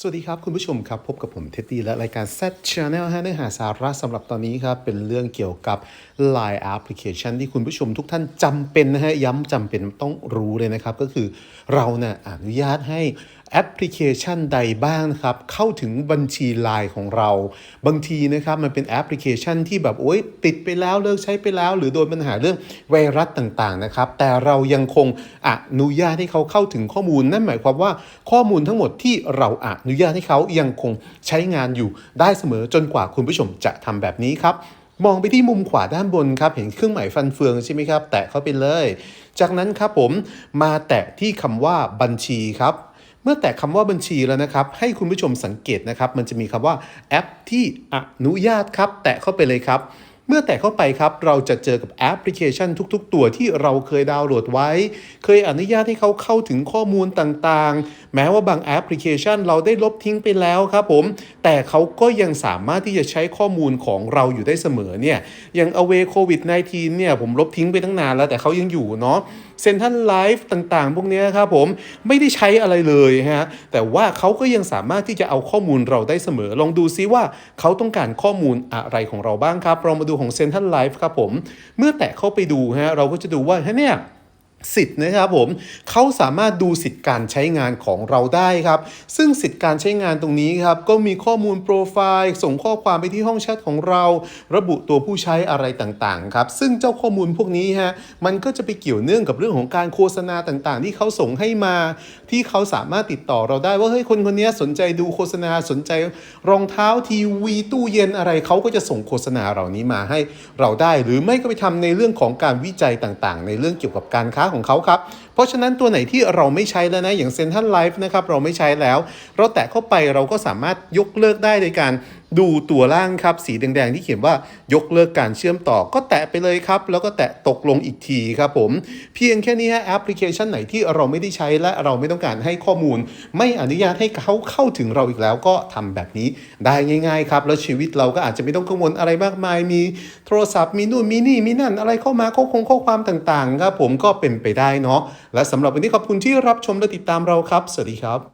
สวัสดีครับ คุณผู้ชมครับ พบกับผมเท็ดดี้และรายการ Z Channel ฮะเนื้อหาสาระสำหรับตอนนี้ครับ เป็นเรื่องเกี่ยวกับ Line Application ที่คุณผู้ชมทุกท่านจำเป็นนะฮะ ย้ำจำเป็นต้องรู้เลยนะครับ ก็คือเราเนี่ยอนุญาตให้แอปพลิเคชันใดบ้างนะครับ เข้าถึงบัญชี Line ของเรา บางทีนะครับมันเป็นแอปพลิเคชันที่แบบโอ๊ยติดไปแล้วเลิกใช้ไปแล้ว หรือโดนปัญหาเรื่องไวรัสต่างๆนะครับ แต่เรายังคงอนุญาตให้เขาเข้าถึงข้อมูล นั่นหมายความว่าข้อมูลทั้งหมดที่เราอนุญาตให้เขายังคงใช้งานอยู่ได้เสมอจนกว่าคุณผู้ชมจะทำแบบนี้ครับมองไปที่มุมขวาด้านบนครับ เห็นเครื่องหมายฟันเฟืองใช่ไหมครับ แตะเข้าไปเลย จากนั้นครับผมมาแตะที่คำว่าบัญชีครับ เมื่อแตะคำว่าบัญชีแล้วนะครับ ให้คุณผู้ชมสังเกตนะครับ มันจะมีคำว่าแอปที่อนุญาตครับ แตะเข้าไปเลยครับ เมื่อแตะเข้าไปครับ เราจะเจอกับแอปพลิเคชันทุกๆ ตัวที่เราเคยดาวน์โหลดไว้ เคยอนุญาตให้เขาเข้าถึงข้อมูลต่างๆ แม้ว่าบางแอปพลิเคชันเราได้ลบทิ้งไปแล้วครับผม แต่เขาก็ยังสามารถที่จะใช้ข้อมูลของเราอยู่ได้เสมอเนี่ย อย่าง Away COVID 19เนี่ยผมลบทิ้งไปตั้งนานแล้วแต่เขายังอยู่เนาะเซนทันไลฟ์ต่างๆ พวกนี้ครับผมไม่ได้ใช้อะไรเลยฮะแต่ว่าเขาก็ยังสามารถที่จะเอาข้อมูลเราได้เสมอ ลองดูซิว่าเขาต้องการข้อมูลอะไรของเราบ้างครับเรามาดูของเซนทันไลฟ์ครับผม เมื่อแตะเข้าไปดูฮะเราก็จะดูว่าเฮ้เนี่ย สิทธิ์นะครับผมเขาสามารถดูสิทธิ์การใช้งานของเราได้ครับ ซึ่งสิทธิ์การใช้งานตรงนี้ครับก็มีข้อมูลโปรไฟล์ส่งข้อความไปที่ห้องแชทของเรา ระบุตัวผู้ใช้อะไรต่างๆครับซึ่งเจ้าข้อมูลพวกนี้ฮะมันก็จะไปเกี่ยวเนื่องกับเรื่องของการโฆษณาต่างๆ ที่เขาส่งให้มา ที่เขาสามารถติดต่อเราได้ว่าเฮ้ยคนคนนี้สนใจดูโฆษณาสนใจ รองเท้าทีวีตู้เย็นอะไรเขาก็จะส่งโฆษณาเหล่านี้มาให้เราได้ หรือไม่ก็ไปทำในเรื่องของการวิจัยต่างๆ ในเรื่องเกี่ยวกับการค้าของเขาครับ เพราะฉะนั้นตัวไหนที่เราไม่ใช้แล้วนะ อย่างเซนทันไลฟ์นะครับเราไม่ใช้แล้ว เราแตะเข้าไปเราก็สามารถยกเลิกได้ในการดูตัวล่างครับ สีแดงๆที่เขียนว่ายกเลิกการเชื่อมต่อก็แตะไปเลยครับ แล้วก็แตะตกลงอีกทีครับผม เพียงแค่นี้ฮะแอปพลิเคชันไหนที่เราไม่ได้ใช้และเราไม่ต้องการให้ข้อมูล ไม่อนุญาตให้เขาเข้าถึงเราอีกแล้วก็ทำแบบนี้ได้ง่าย ๆ ครับ แล้วชีวิตเราก็อาจจะไม่ต้องกังวลอะไรมากมาย มีโทรศัพท์มีนู่นมีนี่มีนั่นอะไรเข้ามาข้อคงข้อความต่างๆครับผมก็เป็นไปได้เนาะและสำหรับวันนี้ขอบคุณที่รับชมและติดตามเราครับ สวัสดีครับ